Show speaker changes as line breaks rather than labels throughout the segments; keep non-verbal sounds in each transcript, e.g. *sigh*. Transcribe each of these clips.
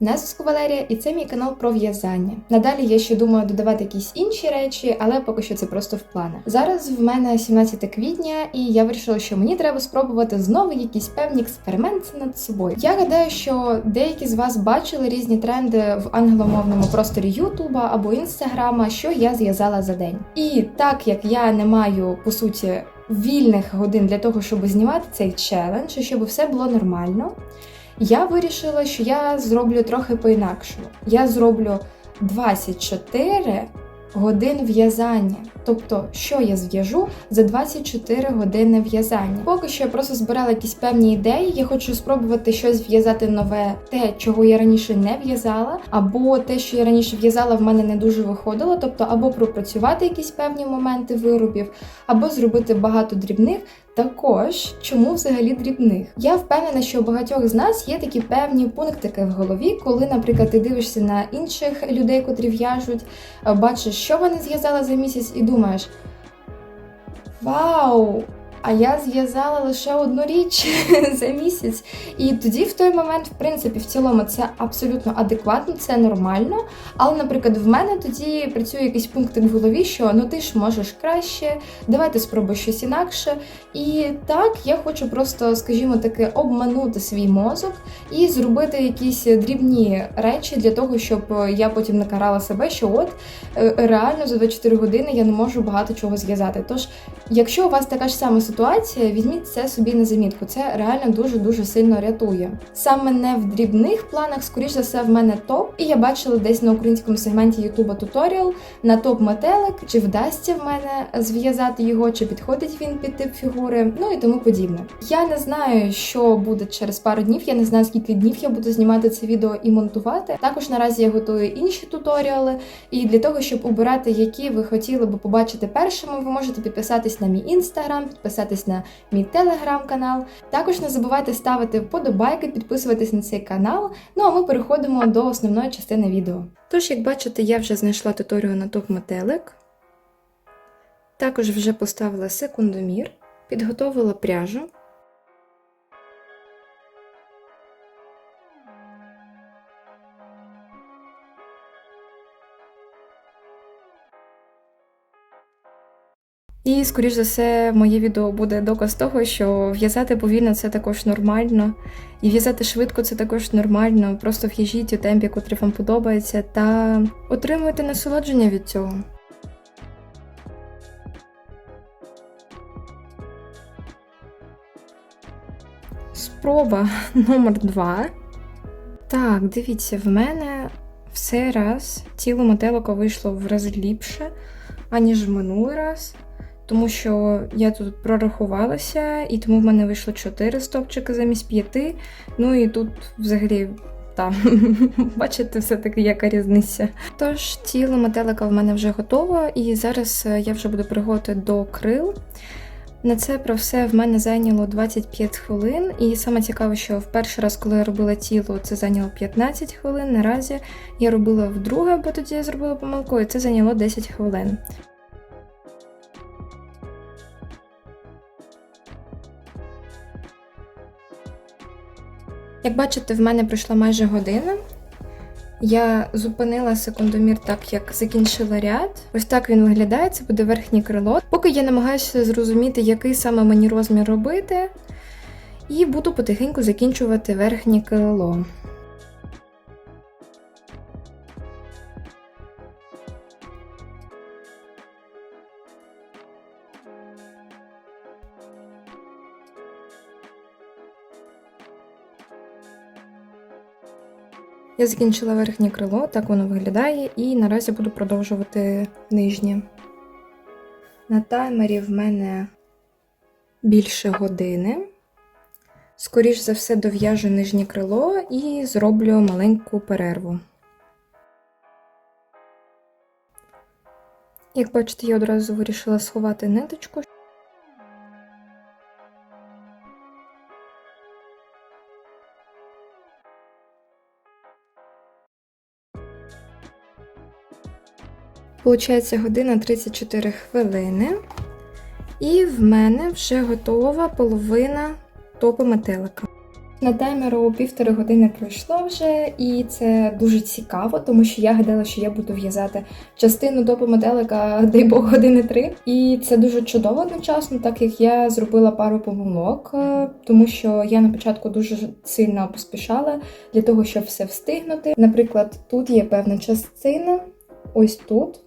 Мене звуть Валерія, і це мій канал про в'язання. Надалі я ще думаю додавати якісь інші речі, але поки що це просто в планах. Зараз в мене 17 квітня, і я вирішила, що мені треба спробувати знову якісь певні експерименти над собою. Я гадаю, що деякі з вас бачили різні тренди в англомовному просторі Ютуба або Інстаграма, що я зв'язала за день. І так як я не маю по суті вільних годин для того, щоб знімати цей челендж, щоб все було нормально. Я вирішила, що я зроблю трохи по-інакшому. Я зроблю 24 годин в'язання. Тобто, що я зв'яжу за 24 години в'язання. Поки що я просто збирала якісь певні ідеї. Я хочу спробувати щось в'язати нове, те, чого я раніше не в'язала, або те, що я раніше в'язала, в мене не дуже виходило. Тобто, або пропрацювати якісь певні моменти виробів, або зробити багато дрібних. Також чому взагалі дрібних? Я впевнена, що у багатьох з нас є такі певні пунктики в голові, коли, наприклад, ти дивишся на інших людей, котрі в'яжуть, бачиш, що вони зв'язали за місяць, і думаєш: Вау! А я зв'язала лише одну річ *laughs* за місяць. І тоді, в той момент, в принципі, в цілому це абсолютно адекватно, це нормально. Але, наприклад, в мене тоді працює якийсь пунктик в голові, що ну ти ж можеш краще, давайте спробуй щось інакше. І так, я хочу просто, скажімо таки, обманути свій мозок і зробити якісь дрібні речі для того, щоб я потім не карала себе, що от е, реально за 24 години я не можу багато чого зв'язати. Тож, якщо у вас така ж сама ситуація, візьміть це собі на замітку. Це реально дуже дуже сильно рятує. Саме не в дрібних планах, скоріш за все, в мене топ. І я бачила десь на українському сегменті Ютуба туторіал на топ метелик, чи вдасться в мене зв'язати його, чи підходить він під тип фігури, ну і тому подібне. Я не знаю, що буде через пару днів. Я не знаю, скільки днів я буду знімати це відео і монтувати. Також наразі я готую інші туторіали. І для того, щоб обирати, які ви хотіли би побачити першими, ви можете підписатись на мій інстаграм, підписатись на мій телеграм-канал. Також не забувайте ставити вподобайки, підписуватись на цей канал. Ну а ми переходимо до основної частини відео. Тож, як бачите, я вже знайшла туторіал на топ-метелик. Також вже поставила секундомір, підготовила пряжу. Скоріш за все, моє відео буде доказ того, що в'язати повільно це також нормально, і в'язати швидко це також нормально. Просто в'яжіть у темпі, котрий вам подобається, та отримуйте насолодження від цього. Спроба *laughs* номер два. Так, дивіться, в мене в цей раз тіло метелика вийшло в рази ліпше, аніж в минулий раз. Тому що я тут прорахувалася, і тому в мене вийшло 4 стовпчики замість 5. Ну і тут взагалі. Там, *laughs* бачите, все-таки яка різниця. Тож, тіло метелика в мене вже готово, і зараз е, я вже буду приготувати до крил. На це про все в мене зайняло 25 хвилин, і саме цікаве, що в перший раз, коли я робила тіло, це зайняло 15 хвилин. Наразі я робила вдруге, бо тоді я зробила помилку, і це зайняло 10 хвилин. Як бачите, в мене пройшла майже година. Я зупинила секундомір так, як закінчила ряд. Ось так він виглядає, це буде верхнє крило. Поки я намагаюся зрозуміти, який саме мені розмір робити, і буду потихеньку закінчувати верхнє крило. Я закінчила верхнє крило, так воно виглядає, і наразі буду продовжувати нижнє. На таймері в мене більше години. Скоріш за все, дов'яжу нижнє крило і зроблю маленьку перерву. Як бачите, я одразу вирішила сховати ниточку. Получається година 34 хвилини. І в мене вже готова половина топу метелика. На таймеру півтори години пройшло вже, і це дуже цікаво, тому що я гадала, що я буду в'язати частину допу моделика, *laughs* дай Бог, години три. І це дуже чудово одночасно, так як я зробила пару помилок, е, тому що я на початку дуже сильно поспішала для того, щоб все встигнути. Наприклад, тут є певна частина, ось тут.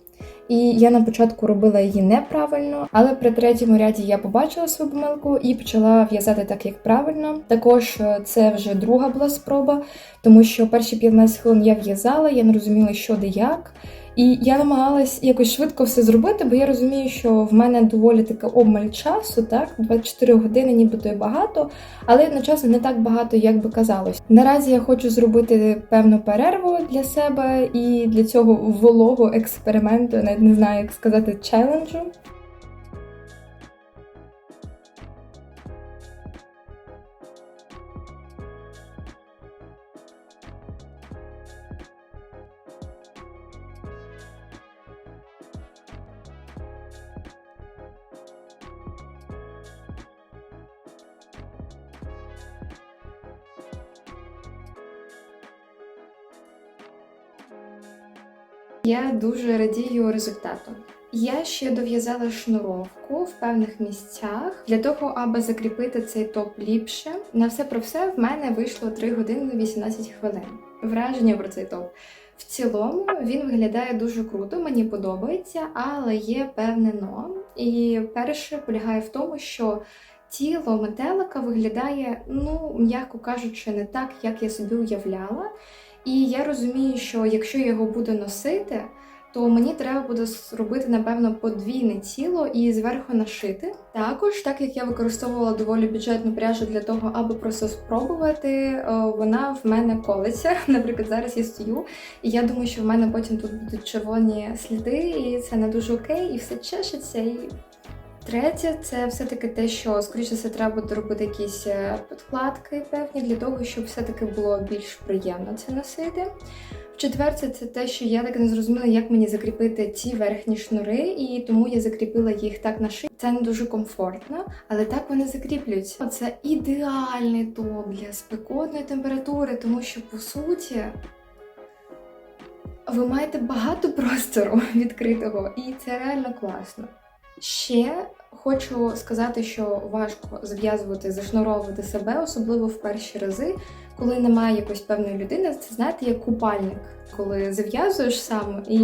І я на початку робила її неправильно, але при третьому ряді я побачила свою помилку і почала в'язати так, як правильно. Також е, це вже друга була спроба, тому що перші 15 хвилин я в'язала, я не розуміла, що де як. І я намагалась якось швидко все зробити, бо я розумію, що в мене доволі таки обмаль часу, так 24 години, нібито і багато, але одночасно не так багато, як би казалось. Наразі я хочу зробити певну перерву для себе і для цього волого експерименту, навіть не знаю, як сказати, челенджу. Я дуже радію результату. Я ще дов'язала шнуровку в певних місцях для того, аби закріпити цей топ ліпше. На все про все в мене вийшло 3 години 18 хвилин. Враження про цей топ. В цілому він виглядає дуже круто, мені подобається, але є певне но. І перше полягає в тому, що тіло метелика виглядає, ну, м'яко кажучи, не так, як я собі уявляла. І я розумію, що якщо я його буду носити, то мені треба буде зробити, напевно, подвійне тіло і зверху нашити. Також, так як я використовувала доволі бюджетну пряжу для того, аби просто спробувати, е, вона в мене колиться. *laughs* Наприклад, зараз я стою, і я думаю, що в мене потім тут будуть червоні сліди, і це не дуже окей, і все чешеться. і Третє, це все-таки те, що, скоріше все, треба буде робити якісь е, підкладки певні для того, щоб все-таки було більш приємно це носити. В-четверте, це те, що я так не зрозуміла, як мені закріпити ці верхні шнури, і тому я закріпила їх так на шиї. Це не дуже комфортно, але так вони закріплюються. Це ідеальний топ для спекотної температури, тому що по суті. Ви маєте багато *laughs* простору відкритого, і це реально класно. Ще хочу сказати, що важко зв'язувати, зашнуровувати себе, особливо в перші рази, коли немає якоїсь певної людини. Це знаєте, як купальник, коли зав'язуєш сам і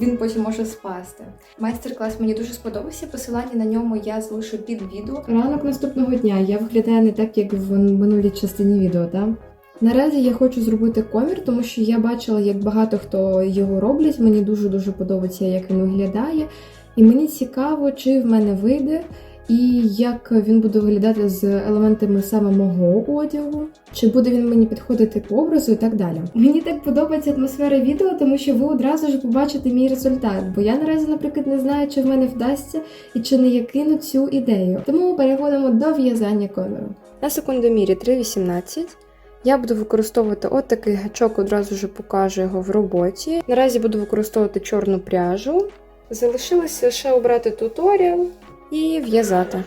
він потім може спасти. Майстер-клас мені дуже сподобався. Посилання на ньому я залишу під відео. Ранок наступного дня я виглядаю не так, як в минулій частині відео, так? Наразі я хочу зробити комір, тому що я бачила, як багато хто його роблять. Мені дуже дуже подобається, як він виглядає. І мені цікаво, чи в мене вийде, і як він буде виглядати з елементами саме мого одягу, чи буде він мені підходити по образу і так далі. Мені так подобається атмосфера відео, тому що ви одразу ж побачите мій результат. Бо я наразі, наприклад, не знаю, чи в мене вдасться і чи не я кину цю ідею. Тому переходимо до в'язання коміру. На секундомірі 3,18. Я буду використовувати от такий гачок, одразу ж покажу його в роботі. Наразі буду використовувати чорну пряжу. Залишилося лише обрати туторіал і в'язати.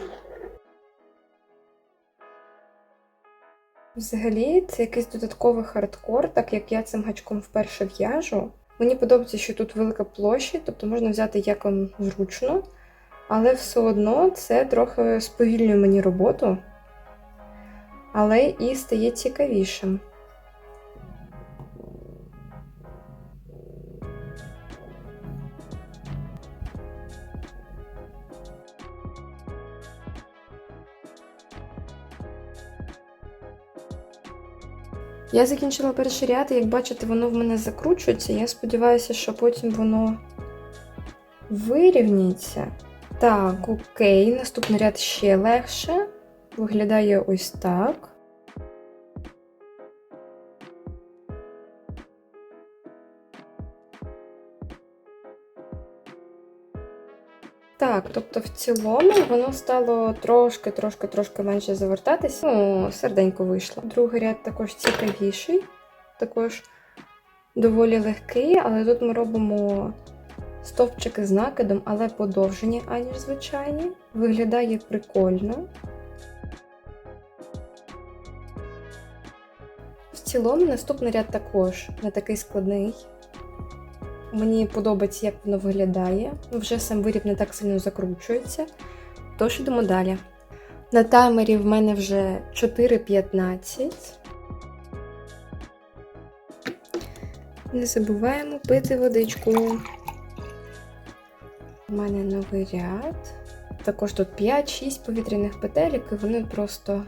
Взагалі, це якийсь додатковий хардкор, так як я цим гачком вперше в'яжу. Мені подобається, що тут велика площа, тобто можна взяти як вам зручно, але все одно це трохи сповільнює мені роботу, але і стає цікавішим. Я закінчила перший ряд, і як бачите, воно в мене закручується. Я сподіваюся, що потім воно вирівняється. Так, окей, наступний ряд ще легше. Виглядає ось так. Так, тобто в цілому воно стало трошки, трошки, трошки менше завертатися. Ну, серденько вийшло. Другий ряд також цікавіший, також доволі легкий, але тут ми робимо стовпчики з накидом, але подовжені, аніж звичайні. Виглядає прикольно. В цілому наступний ряд також не такий складний. Мені подобається, як воно виглядає. Вже сам виріб не так сильно закручується. Тож йдемо далі. На таймері в мене вже 4.15. Не забуваємо пити водичку. У мене новий ряд. Також тут 5-6 повітряних петелік, і вони просто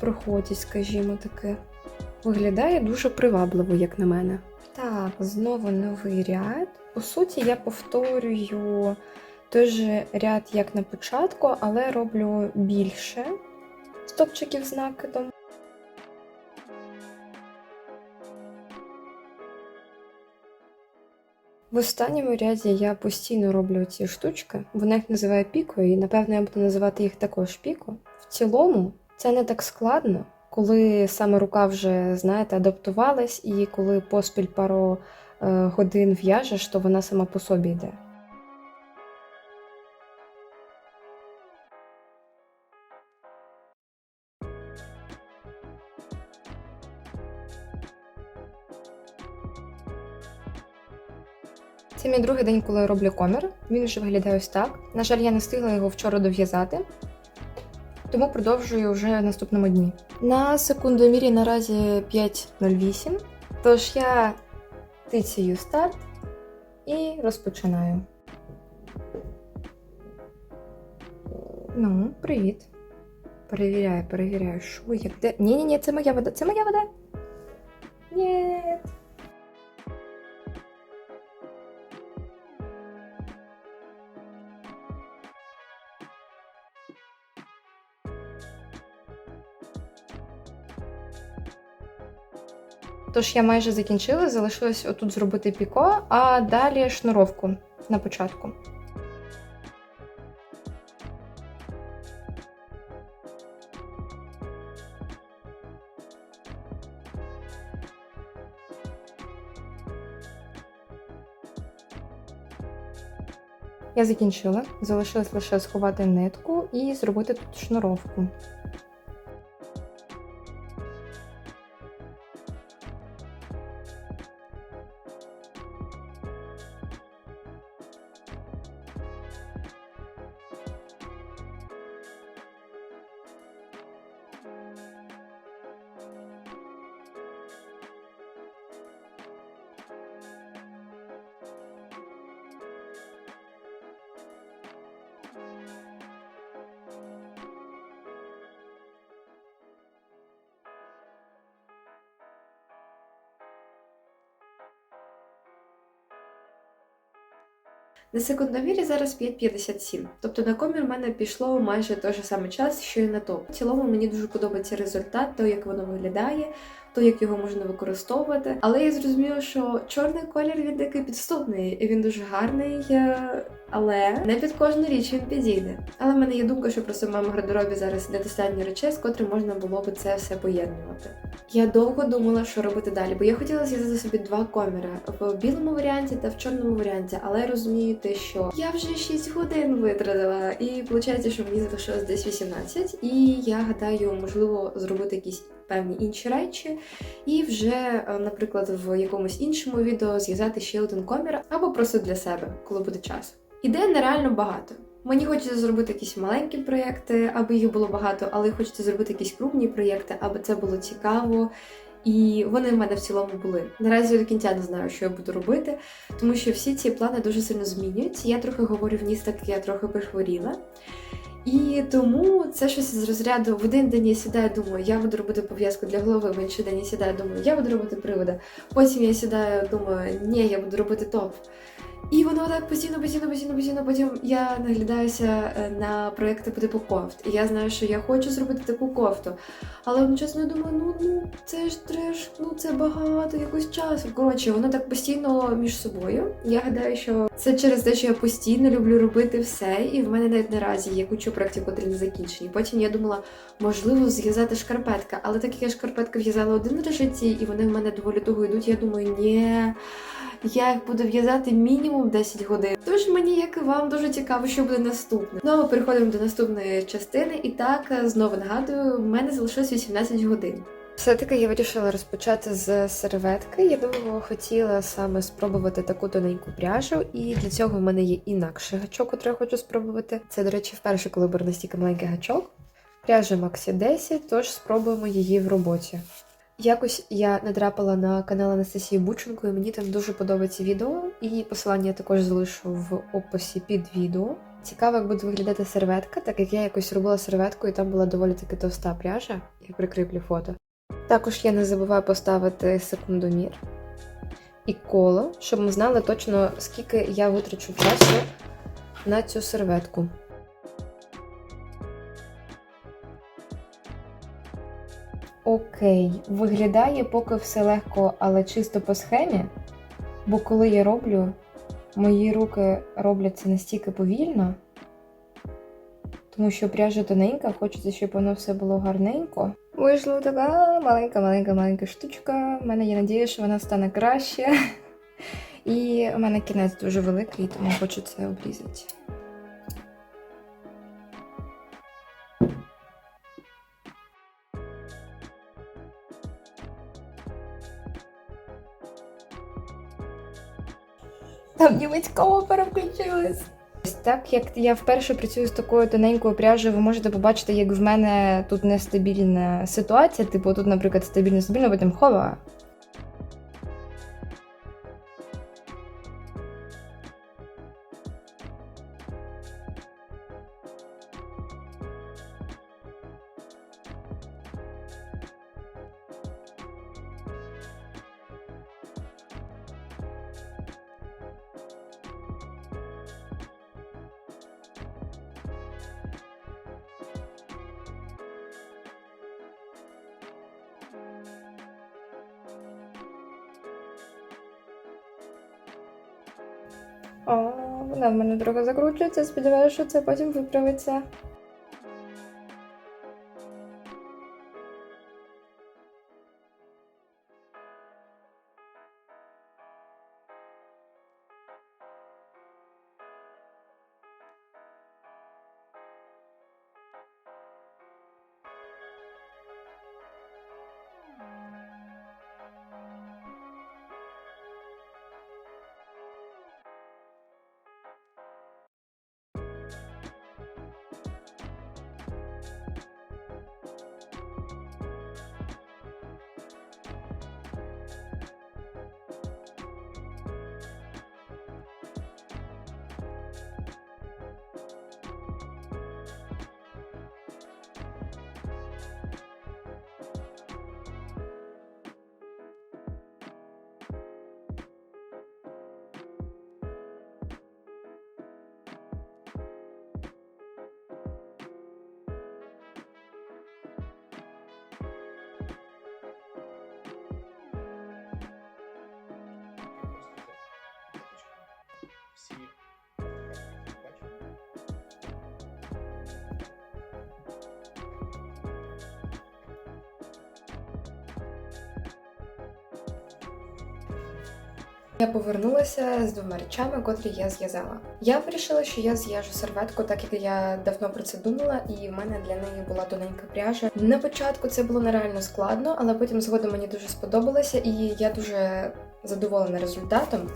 проходять, скажімо таки. Виглядає дуже привабливо, як на мене. Знову новий ряд. По суті, я повторюю той же ряд, як на початку, але роблю більше стопчиків з накидом. В останньому ряді я постійно роблю ці штучки. Вона їх називає пікою, і напевно я буду називати їх також піко. В цілому це не так складно, коли саме рука вже, знаєте, адаптувалась, і коли поспіль пару е, годин в'яжеш, то вона сама по собі йде. Це мій другий день, коли я роблю комір. Він вже виглядає ось так. На жаль, я не встигла його вчора дов'язати, тому продовжую вже наступному дні. На секундомірі наразі 5.08, тож я тицію старт і розпочинаю. Ну, привіт. Перевіряю, перевіряю, що як де. Ні-ні-ні, це моя вода, це моя вода. Тож я майже закінчила, залишилось отут зробити піко, а далі шнуровку на початку. Я закінчила, залишилось лише сховати нитку і зробити тут шнуровку.
На секундомірі зараз 5.57, тобто на комір в мене пішло майже той же самий час, що і на топ. В цілому мені дуже подобається результат, то як воно виглядає, то як його можна використовувати. Але я зрозуміла, що чорний колір він такий підступний, і він дуже гарний, е, але не під кожну річ він підійде. Але в мене є думка, що просто в моєму гардеробі зараз недостатньо речей, з котрим можна було би це все поєднувати. Я довго думала, що робити далі, бо я хотіла зв'язати собі два коміри в білому варіанті та в чорному варіанті, але я розумію те, що я вже 6 годин витратила, і виходить, що мені залишилось десь 18, і я гадаю, можливо, зробити якісь певні інші речі, і вже, е, наприклад, в якомусь іншому відео зв'язати ще один комір, або просто для себе, коли буде час. Ідей нереально багато. Мені хочеться зробити якісь маленькі проєкти, аби їх було багато, але хочеться зробити якісь крупні проєкти, аби це було цікаво. І вони в мене в цілому були. Наразі до кінця не знаю, що я буду робити, тому що всі ці плани дуже сильно змінюються. Я трохи говорю в ніс, так я трохи прихворіла. І тому це щось з розряду в один день я сідаю, думаю, я буду робити пов'язку для голови, в інший день я сідаю, думаю, я буду робити привода. Потім я сідаю, думаю, ні, я буду робити топ. І воно так постійно, постійно, постійно, постійно. Потім я наглядаюся е, на проекти по типу кофт. І я знаю, що я хочу зробити таку кофту. Але одночасно я думаю, ну ну це ж треш, ну це багато якось часу. Коротше, воно так постійно між собою. Я гадаю, що це через те, що я постійно люблю робити все, і в мене навіть наразі є куча проєктів, котрі не закінчені. Потім я думала, можливо, зв'язати шкарпетка, але так як я шкарпетки в'язала один раз житті, і вони в мене доволі довго йдуть. Я думаю, ні. Я їх буду в'язати мінімум 10 годин. Тож мені, як і вам, дуже цікаво, що буде наступне. Ну а ми переходимо до наступної частини. І так, знову нагадую, в мене залишилось 18 годин. Все-таки я вирішила розпочати з серветки. Я довго хотіла саме спробувати таку тоненьку пряжу, і для цього в мене є інакший гачок, який я хочу спробувати. Це, до речі, вперше, коли беру настільки маленький гачок. Пряжа Maxi 10, тож спробуємо її в роботі. Якось я натрапила на канал Анастасії Бученко, і мені там дуже подобається відео, і посилання я також залишу в описі під відео. Цікаво, як буде виглядати серветка, так як я якось робила серветку, і там була доволі таки товста пряжа. Я прикріплю фото. Також я не забуваю поставити секундомір і коло, щоб ми знали точно, скільки я витрачу часу на цю серветку. Окей, виглядає поки все легко, але чисто по схемі. Бо коли я роблю, мої руки робляться настільки повільно, тому що пряжа тоненька, хочеться, щоб воно все було гарненько. Вийшла така маленька-маленька-маленька штучка. У мене є надія, що вона стане краще. *laughs* І у мене кінець дуже великий, тому хочу це обрізати. Там німецького переключилась. Так як я вперше працюю з такою тоненькою пряжею, ви можете побачити, як в мене тут нестабільна ситуація. Типу, тут, наприклад, стабільно стабільно, потім хова. Вона в мене трохи закручується. Сподіваюся, що це потім виправиться. Я повернулася з двома речами, котрі я зв'язала. Я вирішила, що я зв'яжу серветку, так як я давно про це думала, і в мене для неї була тоненька пряжа. На початку це було нереально складно, але потім згодом мені дуже сподобалося, і я дуже задоволена результатом.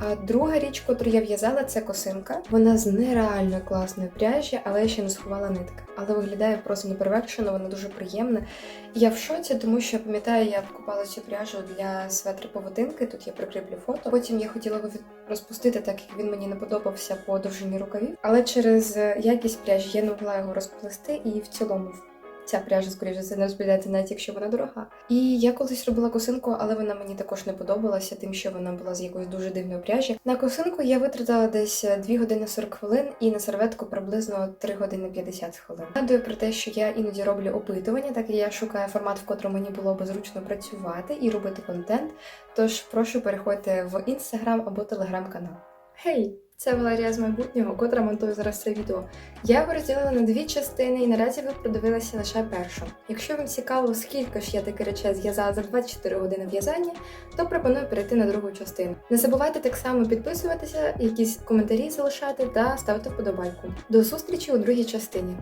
А друга річ, котру я в'язала, це косинка. Вона з нереально класної пряжі, але я ще не сховала нитки. Але виглядає просто неперевершено, вона дуже приємна. І я в шоці, тому що пам'ятаю, я купала цю пряжу для светра павутинки. Тут я прикріплю фото. Потім я хотіла його розпустити, так як він мені не подобався по довжині рукавів. Але через е, якість пряжі я не могла його розплести, і в цілому ця пряжа, скоріше все, не розповідається, навіть якщо вона дорога. І я колись робила косинку, але вона мені також не подобалася, тим, що вона була з якоїсь дуже дивної пряжі. На косинку я витратила десь 2 години 40 хвилин і на серветку приблизно 3 години 50 хвилин. Нагадую про те, що я іноді роблю опитування, так як я шукаю формат, в котрому мені було би зручно працювати і робити контент. Тож прошу переходьте в інстаграм або телеграм-канал. Гей!
Це Валерія з майбутнього, котра монтує зараз це відео. Я його розділила на дві частини і наразі ви продивилися лише першу. Якщо вам цікаво, скільки ж я таки речей зв'язала за 24 години в'язання, то пропоную перейти на другу частину. Не забувайте так само підписуватися, якісь коментарі залишати та ставити вподобайку. До зустрічі у другій частині.